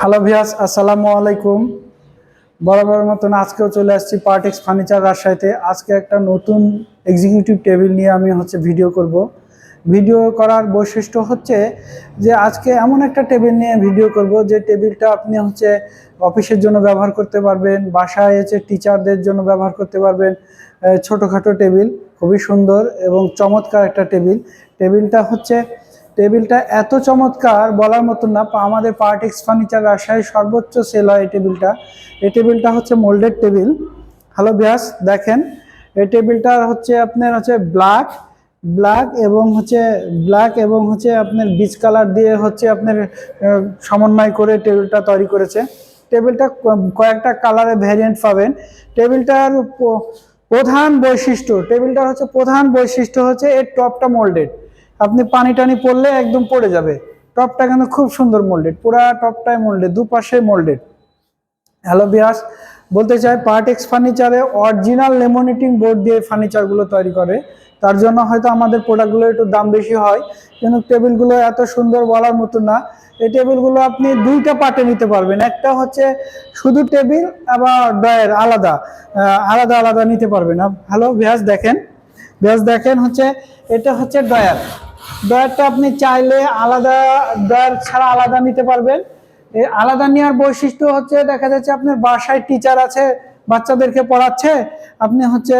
Hello ভিয়াস আসসালামু আলাইকুম। বরাবর মতন আজকেও চলে আসছি পার্টেক্স ফার্নিচার রাজশাহীতে আজকে একটা নতুন এক্সিকিউটিভ টেবিল নিয়ে আমি হচ্ছে ভিডিও করব। ভিডিও করার বৈশিষ্ট্য হচ্ছে যে আজকে এমন একটা টেবিল নিয়ে ভিডিও করব যে টেবিলটা আপনি হচ্ছে অফিসের জন্য ব্যবহার করতে পারবেন, বাসায় হচ্ছে টিচারদের জন্য ব্যবহার করতে পারবেন। ছোটোখাটো টেবিল খুবই সুন্দর এবং চমৎকার একটা টেবিল টেবিলটা হচ্ছে টেবিলটা এত চমৎকার বলার মতন না। আমাদের পার্টেক্স ফার্নিচার রাজশাহীর সর্বোচ্চ সেল হয় এই টেবিলটা। এই টেবিলটা হচ্ছে মোল্ডেড টেবিল। হ্যালো ব্যাস দেখেন। এই টেবিলটা হচ্ছে আপনার হচ্ছে ব্ল্যাক ব্ল্যাক এবং হচ্ছে ব্ল্যাক এবং হচ্ছে আপনার বীজ কালার দিয়ে হচ্ছে আপনার সমন্বয় করে টেবিলটা তৈরি করেছে। টেবিলটা কয়েকটা কালারে ভ্যারিয়েন্ট পাবেন। টেবিলটার প্রধান বৈশিষ্ট্য, টেবিলটার হচ্ছে প্রধান বৈশিষ্ট্য হচ্ছে এর টপটা মোল্ডেড আপনি পানি টানি পড়লে একদম পড়ে যাবে। টপটা কিন্তু খুব সুন্দর মোল্ডেড পুরা টপটাই মোল্ডেড দুপাশে মোল্ডেড হ্যালো বিয়াস, বলতে চাই পার্টেক্স ফার্নিচারে অরিজিনাল লেমোনেটিং বোর্ড দিয়ে ফার্নিচারগুলো তৈরি করে। তার জন্য হয়তো আমাদের প্রোডাক্টগুলো একটু দাম বেশি হয়, কিন্তু টেবিলগুলো এত সুন্দর বলার মতো না। এই টেবিলগুলো আপনি দুইটা পার্টে নিতে পারবেন। একটা হচ্ছে শুধু টেবিল আবার ডয়ের আলাদা আলাদা আলাদা নিতে পারবেন। হ্যালো বিয়াস, দেখেন। বেশ দেখেন হচ্ছে, এটা হচ্ছে ডয়ার ডয়ারটা আপনি চাইলে আলাদা ডয়ার ছাড়া আলাদা নিতে পারবেন। আলাদা নেওয়ার বৈশিষ্ট্য হচ্ছে, দেখা যাচ্ছে আপনার বাসায় টিচার আছে, বাচ্চাদেরকে পড়াচ্ছে। আপনি হচ্ছে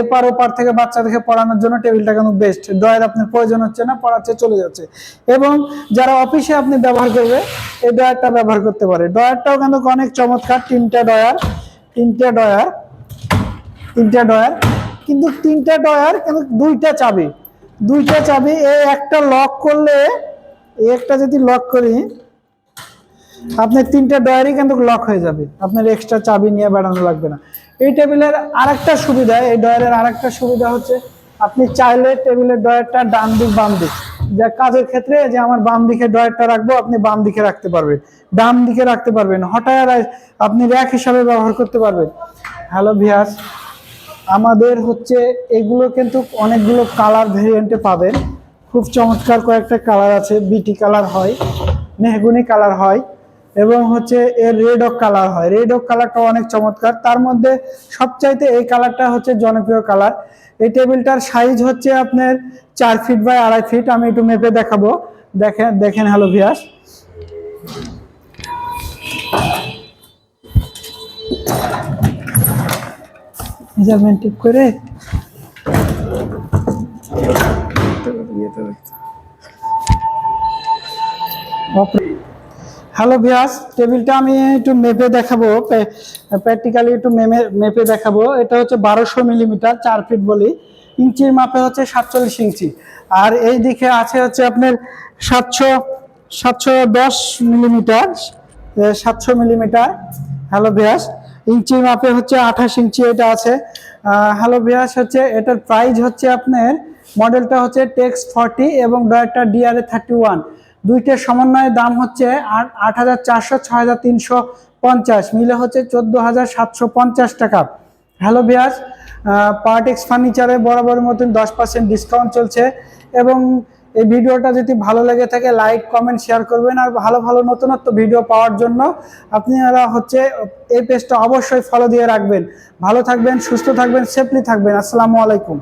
এপার ওপার থেকে বাচ্চাদেরকে পড়ানোর জন্য টেবিলটা কিন্তু বেস্ট ডয়ার আপনার প্রয়োজন হচ্ছে না, পড়াচ্ছে, চলে যাচ্ছে। এবং যারা অফিসে আপনি ব্যবহার করবে, এই ডয়ারটা ব্যবহার করতে পারে। ডয়ারটাও কিন্তু অনেক চমৎকার, তিনটা ডয়ার তিনটা ডয়ার তিনটা ডয়ার কিন্তু তিনটা ডয়ার কিন্তু দুইটা চাবি। দুইটা চাবি, এই একটা লক করলে, এই একটা যদি লক করি, আপনার তিনটা ডয়ারই কিন্তু লক হয়ে যাবে। আপনার এক্সট্রা চাবি নিয়ে বেড়ানো লাগবে না। এই টেবিলের আরেকটা সুবিধা, এই ডয়ারের আরেকটা সুবিধা হচ্ছে, আপনি চাইলে টেবিলের ডয়ারটা ডান দিক, বাম দিক। যা কাজের ক্ষেত্রে যে আমার বাম দিকে ডয়ারটা রাখব, আপনি বাম দিকে রাখতে পারবেন। ডান দিকে রাখতে পারবেন। হঠাৎ আপনি র্যাক হিসাবে ব্যবহার করতে পারবেন। হ্যালো ভিয়াস আমাদের হচ্ছে এগুলো কিন্তু অনেকগুলো কালার ভেরিয়েন্টে পাবেন। খুব চমৎকার কয়েকটা কালার আছে বিটি কালার হয়, মেহগুনি কালার হয়, এবং হচ্ছে এর রেড অক কালার হয়। রেড অক কালারটা অনেক চমৎকার। তার মধ্যে সবচাইতে এই কালারটা হচ্ছে জনপ্রিয় কালার এই টেবিলটার সাইজ হচ্ছে আপনার চার ফিট বাই আড়াই ফিট আমি একটু মেপে দেখাবো। দেখেন দেখেন হ্যালো ভিয়াস মেজারমেন্ট ঠিক করে হ্যালো ভিয়াস টেবিলটা আমি একটু মেপে দেখাবো প্র্যাকটিক্যালি একটু মেমে মেপে দেখাবো। এটা হচ্ছে বারোশো মিলিমিটার চার ফিট বলি, ইঞ্চির মাপে হচ্ছে সাতচল্লিশ ইঞ্চি। আর এই দিকে আছে হচ্ছে আপনার সাতশো সাতশো দশ মিলিমিটার সাতশো মিলিমিটার হ্যালো ভিয়াস ইঞ্চি মাপে হচ্ছে আঠাশ ইঞ্চি এটা আছে। হ্যালো ভিয়াস হচ্ছে এটার প্রাইস হচ্ছে আপনার মডেলটা হচ্ছে টেক্স ফর্টি এবং ডয়ারটা ডিআরএ থার্টি ওয়ান দুইটার সমন্বয়ে দাম হচ্ছে আট হাজার চারশো ছয় হাজার তিনশো পঞ্চাশ। মিলে হচ্ছে চোদ্দ হাজার সাতশো পঞ্চাশ টাকা। হ্যালো ভিয়াস পার্টেক্স ফার্নিচারে বরাবর মতন দশ পার্সেন্ট ডিসকাউন্ট চলছে এবং এই ভিডিওটা যদি ভালো লেগে থাকে লাইক কমেন্ট শেয়ার করবেন। আর ভালো ভালো নতুনত্ব ভিডিও পাওয়ার জন্য আপনারা হচ্ছে এই পেজটা অবশ্যই ফলো দিয়ে রাখবেন। ভালো থাকবেন, সুস্থ থাকবেন সেফলি থাকবেন। আসসালামু আলাইকুম।